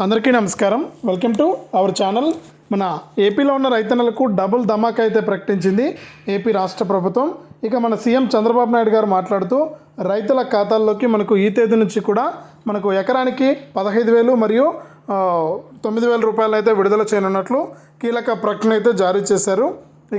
అందరికీ నమస్కారం. Welcome to our channel మన ఏపీలో ఉన్న రైతన్నలకు డబుల్ ధమాకా అయితే ప్రకటించింది ఏపీ రాష్ట్ర ప్రభుత్వం. ఇక మన సీఎం చంద్రబాబు నాయుడు గారు మాట్లాడుతూ రైతుల ఖాతాల్లోకి మనకు ఈ తేదీ నుంచి కూడా మనకు ఎకరానికి పదహైదు వేలు మరియు తొమ్మిది వేల రూపాయలు అయితే విడుదల చేయనున్నట్లు కీలక ప్రకటన అయితే జారీ చేశారు.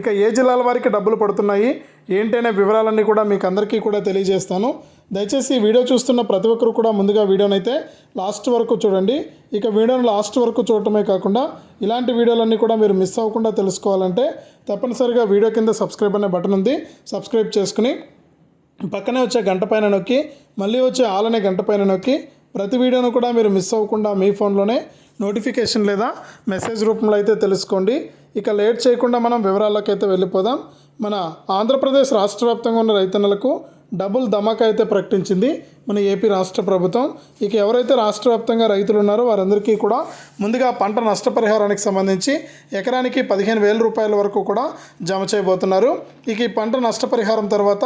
ఇక ఏ జిల్లాల వారికి డబ్బులు పడుతున్నాయి? ఏంటనే వివరాలన్నీ కూడా మీకు అందరికీ కూడా తెలియజేస్తాను. దయచేసి వీడియో చూస్తున్న ప్రతి ఒక్కరు కూడా ముందుగా వీడియోని అయితే లాస్ట్ వరకు చూడండి. ఇక వీడియోని లాస్ట్ వరకు చూడటమే కాకుండా ఇలాంటి వీడియోలన్నీ కూడా మీరు మిస్ అవ్వకుండా తెలుసుకోవాలంటే తప్పనిసరిగా వీడియో కింద సబ్స్క్రైబ్ అనే బటన్ ఉంది. సబ్స్క్రైబ్ చేసుకుని పక్కనే వచ్చే గంట పైన నొక్కి మళ్ళీ వచ్చే ఆల్ అనే గంట పైన నొక్కి ప్రతి వీడియోను కూడా మీరు మిస్ అవ్వకుండా మీ ఫోన్లోనే నోటిఫికేషన్ లేదా మెసేజ్ రూపంలో అయితే తెలుసుకోండి. ఇక లేట్ చేయకుండా మనం వివరాల్లోకి అయితే వెళ్ళిపోదాం. మన ఆంధ్రప్రదేశ్ రాష్ట్ర వ్యాప్తంగా ఉన్న రైతన్నలకు డబుల్ ధమాకా అయితే ప్రకటించింది మన ఏపీ రాష్ట్ర ప్రభుత్వం. ఇక ఎవరైతే రాష్ట్ర వ్యాప్తంగా రైతులు ఉన్నారో వారందరికీ కూడా ముందుగా పంట నష్టపరిహారానికి సంబంధించి ఎకరానికి పదిహేను వేల రూపాయల వరకు కూడా జమ చేయబోతున్నారు. ఇక ఈ పంట నష్టపరిహారం తర్వాత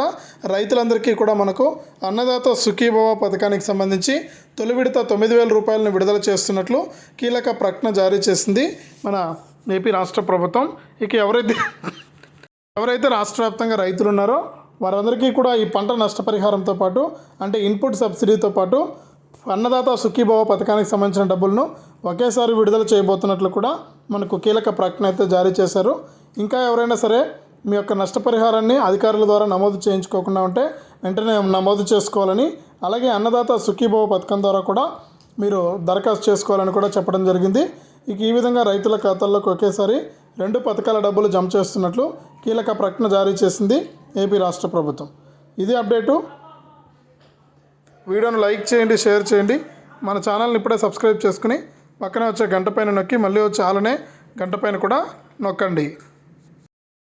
రైతులందరికీ కూడా మనకు అన్నదాత సుఖీభవ పథకానికి సంబంధించి తొలి విడత తొమ్మిది వేల రూపాయలను విడుదల చేస్తున్నట్లు కీలక ప్రకటన జారీ చేసింది మన ఏపీ రాష్ట్ర ప్రభుత్వం. ఇక ఎవరైతే ఎవరైతే రాష్ట్ర వ్యాప్తంగా రైతులు ఉన్నారో వారందరికీ కూడా ఈ పంట నష్టపరిహారంతో పాటు అంటే ఇన్పుట్ సబ్సిడీతో పాటు అన్నదాత సుఖీభావ పథకానికి సంబంధించిన డబ్బులను ఒకేసారి విడుదల చేయబోతున్నట్లు కూడా మనకు కీలక ప్రకటన అయితే జారీ చేశారు. ఇంకా ఎవరైనా సరే మీ యొక్క నష్టపరిహారాన్ని అధికారుల ద్వారా నమోదు చేయించుకోకుండా ఉంటే వెంటనే నమోదు చేసుకోవాలని అలాగే అన్నదాత సుఖీభావ పథకం ద్వారా కూడా మీరు దరఖాస్తు చేసుకోవాలని కూడా చెప్పడం జరిగింది. ఇక ఈ విధంగా రైతుల ఖాతాల్లోకి ఒకేసారి రెండు పథకాల డబ్బులు జమ చేస్తున్నట్లు కీలక ప్రకటన జారీ చేసింది ఏపీ రాష్ట్ర ప్రభుత్వం. ఇది అప్డేటు. వీడియోను లైక్ చేయండి షేర్ చేయండి. మన ఛానల్ని ఇప్పుడే సబ్స్క్రైబ్ చేసుకుని పక్కనే వచ్చే గంట పైన నొక్కి మళ్ళీ వచ్చే ఆలనే గంట పైన కూడా నొక్కండి.